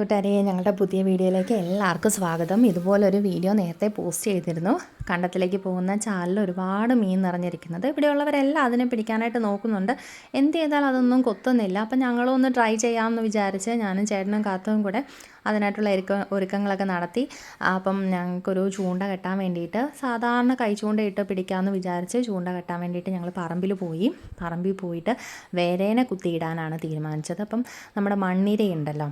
കൂട്ടുകാരെ ഞങ്ങളുടെ പുതിയ വീഡിയോയിലേക്ക് എല്ലാവർക്കും സ്വാഗതം. ഇതുപോലൊരു വീഡിയോ നേരത്തെ പോസ്റ്റ് ചെയ്തിരുന്നു. കണ്ടത്തിലേക്ക് പോകുന്ന ചാലിൽ ഒരുപാട് മീൻ നിറഞ്ഞിരിക്കുന്നത്. ഇവിടെയുള്ളവരെല്ലാം അതിനെ പിടിക്കാനായിട്ട് നോക്കുന്നുണ്ട്. എന്ത് ചെയ്താൽ അതൊന്നും കൊത്തുന്നില്ല. അപ്പം ഞങ്ങളും ഒന്ന് ട്രൈ ചെയ്യാമെന്ന് വിചാരിച്ച് ഞാനും ചേട്ടനും കാത്തവും കൂടെ അതിനായിട്ടുള്ള ഒരുക്ക ഒരുക്കങ്ങളൊക്കെ നടത്തി. അപ്പം ഞങ്ങൾക്കൊരു ചൂണ്ട കെട്ടാൻ വേണ്ടിയിട്ട് സാധാരണ കൈ ചൂണ്ടയിട്ട് പിടിക്കാമെന്ന് വിചാരിച്ച് ചൂണ്ട കെട്ടാൻ വേണ്ടിയിട്ട് ഞങ്ങൾ പറമ്പിൽ പോയി. പറമ്പിൽ പോയിട്ട് വേരേനെ കുത്തിയിടാനാണ് തീരുമാനിച്ചത്. അപ്പം നമ്മുടെ മണ്ണിരയുണ്ടല്ലോ.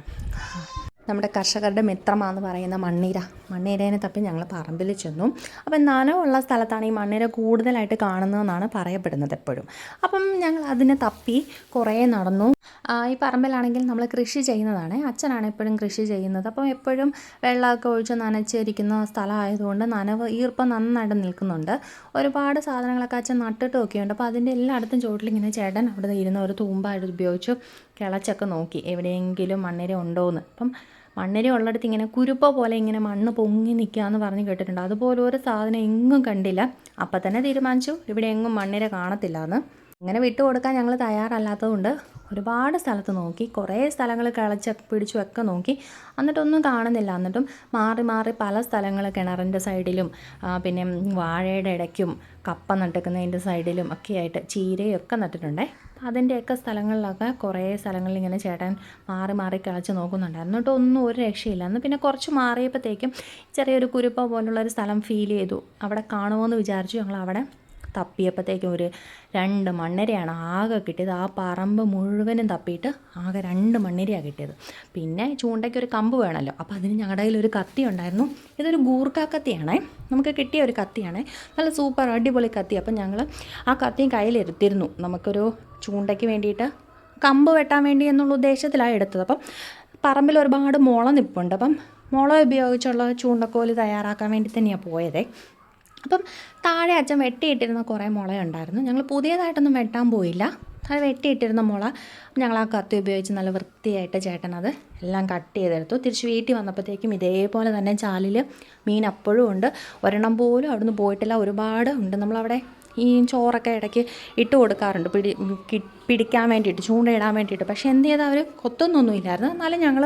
നമ്മുടെ കർഷകരുടെ മിത്രമാണെന്ന് പറയുന്ന മണ്ണിര. മണ്ണിരേനെ തപ്പി ഞങ്ങൾ പറമ്പിൽ ചെന്നു. അപ്പം നനവുള്ള സ്ഥലത്താണ് ഈ മണ്ണിര കൂടുതലായിട്ട് കാണുന്നതെന്നാണ് പറയപ്പെടുന്നത് എപ്പോഴും. അപ്പം ഞങ്ങൾ അതിനെ തപ്പി കുറേ നടന്നു. ഈ പറമ്പിലാണെങ്കിൽ നമ്മൾ കൃഷി ചെയ്യുന്നതാണ്. അച്ഛനാണ് എപ്പോഴും കൃഷി ചെയ്യുന്നത്. അപ്പം എപ്പോഴും വെള്ളമൊക്കെ ഒഴിച്ച് നനച്ചിരിക്കുന്ന സ്ഥലമായതുകൊണ്ട് നനവ് ഈർപ്പം നന്നായിട്ട് നിൽക്കുന്നുണ്ട്. ഒരുപാട് സാധനങ്ങളൊക്കെ അച്ഛൻ നട്ടിട്ടൊക്കെ ഉണ്ട് അപ്പോൾ അതിന്റെ എല്ലായിടത്തും ചോട്ടിലിങ്ങനെ ചേട്ടൻ അവിടെ ഇരുന്ന് ഒരു തൂമ്പായിട്ട് ഉപയോഗിച്ചു കിളച്ചൊക്കെ നോക്കി. എവിടെയെങ്കിലും മണ്ണിര ഉണ്ടോ എന്ന് അപ്പം മണ്ണിര ഉള്ളിടത്ത് ഇങ്ങനെ കുരുപ്പ പോലെ ഇങ്ങനെ മണ്ണ് പൊങ്ങി നിൽക്കുകയെന്ന് പറഞ്ഞ് കേട്ടിട്ടുണ്ട്. അതുപോലെ ഒരു സാധനം എങ്ങും കണ്ടില്ല. അപ്പം തന്നെ തീരുമാനിച്ചു. ഇവിടെ എങ്ങും മണ്ണിര കാണത്തില്ല എന്ന് അങ്ങനെ വിട്ടു കൊടുക്കാൻ ഞങ്ങൾ തയ്യാറല്ലാത്തതുകൊണ്ട് ഒരുപാട് സ്ഥലത്ത് നോക്കി കുറേ സ്ഥലങ്ങൾ കിളച്ച് പിടിച്ചുമൊക്കെ നോക്കി. എന്നിട്ടൊന്നും കാണുന്നില്ല. എന്നിട്ടും മാറി മാറി പല സ്ഥലങ്ങൾ കിണറിന്റെ സൈഡിലും പിന്നെ വാഴയുടെ ഇടയ്ക്കും കപ്പ നട്ടിക്കുന്നതിന്റെ സൈഡിലും ഒക്കെ ആയിട്ട് ചീരയും ഒക്കെ നട്ടിട്ടുണ്ടേ അതിന്റെയൊക്കെ സ്ഥലങ്ങളിലൊക്കെ കുറേ സ്ഥലങ്ങളിൽ ഇങ്ങനെ ചേട്ടൻ മാറി മാറി കിളച്ച് നോക്കുന്നുണ്ടായിരുന്നു എന്നിട്ട് ഒന്നും ഒരു രക്ഷയില്ല. എന്ന് പിന്നെ കുറച്ച് മാറിയപ്പോഴത്തേക്കും ചെറിയൊരു കുരുപ്പ പോലുള്ളൊരു സ്ഥലം ഫീൽ ചെയ്തു. അവിടെ കാണുമോ എന്ന് വിചാരിച്ചു ഞങ്ങൾ അവിടെ തപ്പിയപ്പോഴത്തേക്കും ഒരു രണ്ട് മണ്ണിരയാണ് ആകെ കിട്ടിയത്. ആ പറമ്പ് മുഴുവനും തപ്പിയിട്ട് ആകെ രണ്ട് മണ്ണിരയാണ് കിട്ടിയത്. പിന്നെ ചൂണ്ടയ്ക്ക് ഒരു കമ്പ് വേണമല്ലോ അപ്പോൾ അതിന് ഞങ്ങളുടെ കയ്യിൽ ഒരു കത്തി ഉണ്ടായിരുന്നു. ഇതൊരു ഗൂർക്ക കത്തിയാണേ. നമുക്ക് കിട്ടിയ ഒരു കത്തിയാണേ. നല്ല സൂപ്പർ അടിപൊളി കത്തി. അപ്പം ഞങ്ങൾ ആ കത്തിയും കയ്യിലിരുത്തിയിരുന്നു നമുക്കൊരു ചൂണ്ടയ്ക്ക് വേണ്ടിയിട്ട് കമ്പ് വെട്ടാൻ വേണ്ടി എന്നുള്ള ഉദ്ദേശത്തിലാണ് എടുത്തത്. അപ്പം പറമ്പിൽ ഒരുപാട് മുള നിപ്പുണ്ട് അപ്പം മുള ഉപയോഗിച്ചുള്ള ചൂണ്ടക്കോൽ തയ്യാറാക്കാൻ വേണ്ടി തന്നെയാണ് പോയതേ. അപ്പം താഴെ അച്ഛൻ വെട്ടിയിട്ടിരുന്ന കുറേ മുളയുണ്ടായിരുന്നു. ഞങ്ങൾ പുതിയതായിട്ടൊന്നും വെട്ടാൻ പോയില്ല. അത് വെട്ടിയിട്ടിരുന്ന മുള ഞങ്ങൾ ആ കത്തി ഉപയോഗിച്ച് നല്ല വൃത്തിയായിട്ട് ചേട്ടനത് എല്ലാം കട്ട് ചെയ്തെടുത്തു. തിരിച്ച് വീട്ടിൽ വന്നപ്പോഴത്തേക്കും ഇതേപോലെ തന്നെ ചാലിൽ മീൻ അപ്പോഴും ഉണ്ട്. ഒരെണ്ണം പോലും അവിടുന്ന് പോയിട്ടില്ല. ഒരുപാട് ഉണ്ട്. നമ്മളവിടെ ഈ ചോറൊക്കെ ഇടയ്ക്ക് ഇട്ട് കൊടുക്കാറുണ്ട്. പിടി പിടിക്കാൻ വേണ്ടിയിട്ട് ചൂണ്ടയിടാൻ വേണ്ടിയിട്ട്. പക്ഷേ എന്ത് ചെയ്താൽ അവർ കൊത്തൊന്നൊന്നും ഇല്ലായിരുന്നു. എന്നാലും ഞങ്ങൾ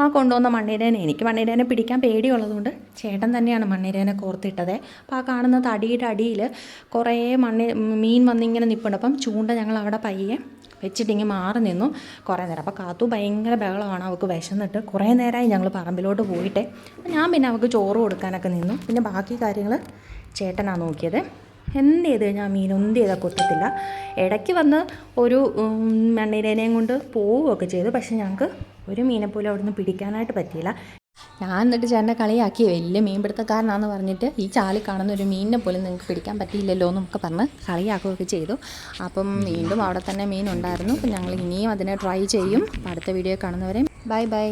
ആ കൊണ്ടുവന്ന മണ്ണിരേനെ എനിക്ക് മണ്ണിരേനെ പിടിക്കാൻ പേടിയുള്ളതുകൊണ്ട് ചേട്ടൻ തന്നെയാണ് മണ്ണിരേനെ കോർത്തിട്ടത്. അപ്പോൾ ആ കാണുന്ന തടിയുടെ അടിയിൽ കുറേ മണ്ണി മീൻ വന്നിങ്ങനെ നിൽപ്പുണ്ട് അപ്പം ചൂണ്ട ഞങ്ങൾ അവിടെ പയ്യെ വെച്ചിട്ടിങ്ങനെ മാറി നിന്നു കുറേ നേരം. അപ്പോൾ കാത്തു ഭയങ്കര ബഹളമാണ് അവൾക്ക് വിശന്നിട്ട്. കുറേ നേരമായി ഞങ്ങൾ പറമ്പിലോട്ട് പോയിട്ടേ. ഞാൻ പിന്നെ അവൾക്ക് ചോറ് കൊടുക്കാനൊക്കെ നിന്നു. പിന്നെ ബാക്കി കാര്യങ്ങൾ ചേട്ടനാണ് നോക്കിയത്. എന്ത് ചെയ്ത് കഴിഞ്ഞാൽ മീൻ ഒന്നും ചെയ്താൽ കൊത്തത്തില്ല. ഇടയ്ക്ക് വന്ന് ഒരു മണ്ണിരേനയും കൊണ്ട് പോവുകയൊക്കെ ചെയ്തു. പക്ഷേ ഞങ്ങൾക്ക് ഒരു മീനെ പോലും അവിടുന്ന് പിടിക്കാനായിട്ട് പറ്റിയില്ല. ഞാൻ എന്നിട്ട് ചേട്ടനെ കളിയാക്കി വലിയ മീൻപിടുത്തക്കാരനാണെന്ന് പറഞ്ഞിട്ട് ഈ ചാലി കാണുന്ന ഒരു മീനിനെ പോലും നിങ്ങൾക്ക് പിടിക്കാൻ പറ്റിയില്ലല്ലോ എന്നൊക്കെ പറഞ്ഞ് കളിയാക്കുകയൊക്കെ ചെയ്തു. അപ്പം വീണ്ടും അവിടെ തന്നെ മീൻ ഉണ്ടായിരുന്നു. അപ്പം ഞങ്ങൾ ഇനിയും അതിനെ ട്രൈ ചെയ്യും. അടുത്ത വീഡിയോ കാണുന്നവരെ ബൈ ബൈ.